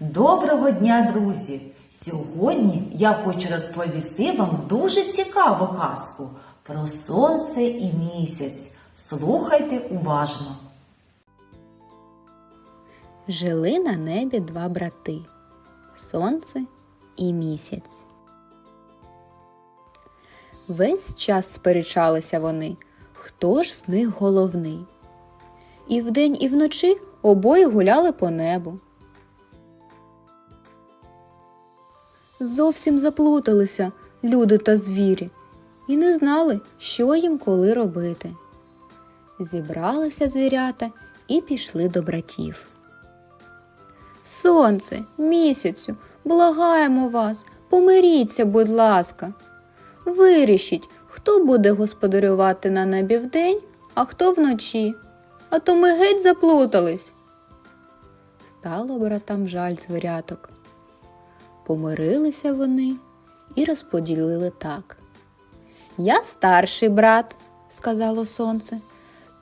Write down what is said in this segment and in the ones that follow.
Доброго дня, друзі! Сьогодні я хочу розповісти вам дуже цікаву казку про сонце і місяць. Слухайте уважно. Жили на небі два брати Сонце і місяць. Весь час сперечалися вони, хто ж з них головний. І вдень, і вночі обоє гуляли по небу. Зовсім заплуталися люди та звірі і не знали, що їм коли робити. Зібралися звірята і пішли до братів. Сонце, місяцю, благаємо вас, помиріться, будь ласка. Вирішіть, хто буде господарювати на небі вдень, а хто вночі. А то ми геть заплутались. Стало братам жаль звіряток. Помирилися вони і розподілили так. Я старший брат, сказало сонце,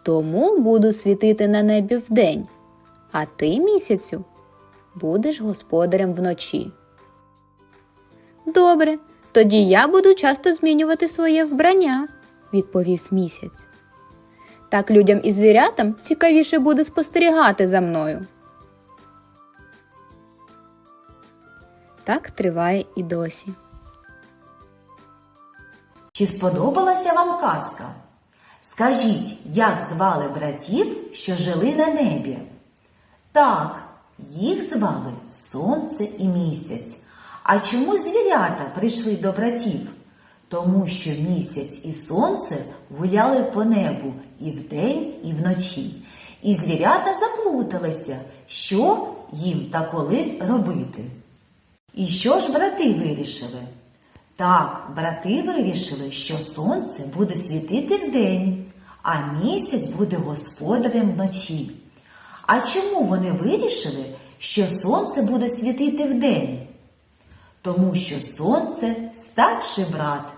тому буду світити на небі вдень, а ти місяцю будеш господарем вночі. Добре, тоді я буду часто змінювати своє вбрання, відповів місяць. Так людям і звірятам цікавіше буде спостерігати за мною. Так триває і досі. Чи сподобалася вам казка? Скажіть, як звали братів, що жили на небі? Так, їх звали Сонце і місяць. А чому звірята прийшли до братів? Тому що місяць і сонце гуляли по небу і вдень, і вночі. І звірята заплуталися, що їм та коли робити. І що ж брати вирішили? Так, брати вирішили, що сонце буде світити вдень, а місяць буде господарем вночі. А чому вони вирішили, що сонце буде світити вдень? Тому що сонце старший брат.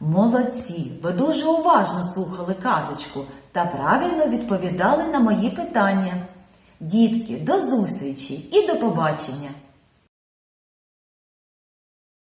Молодці, ви дуже уважно слухали казочку та правильно відповідали на мої питання. Дітки, до зустрічі і до побачення!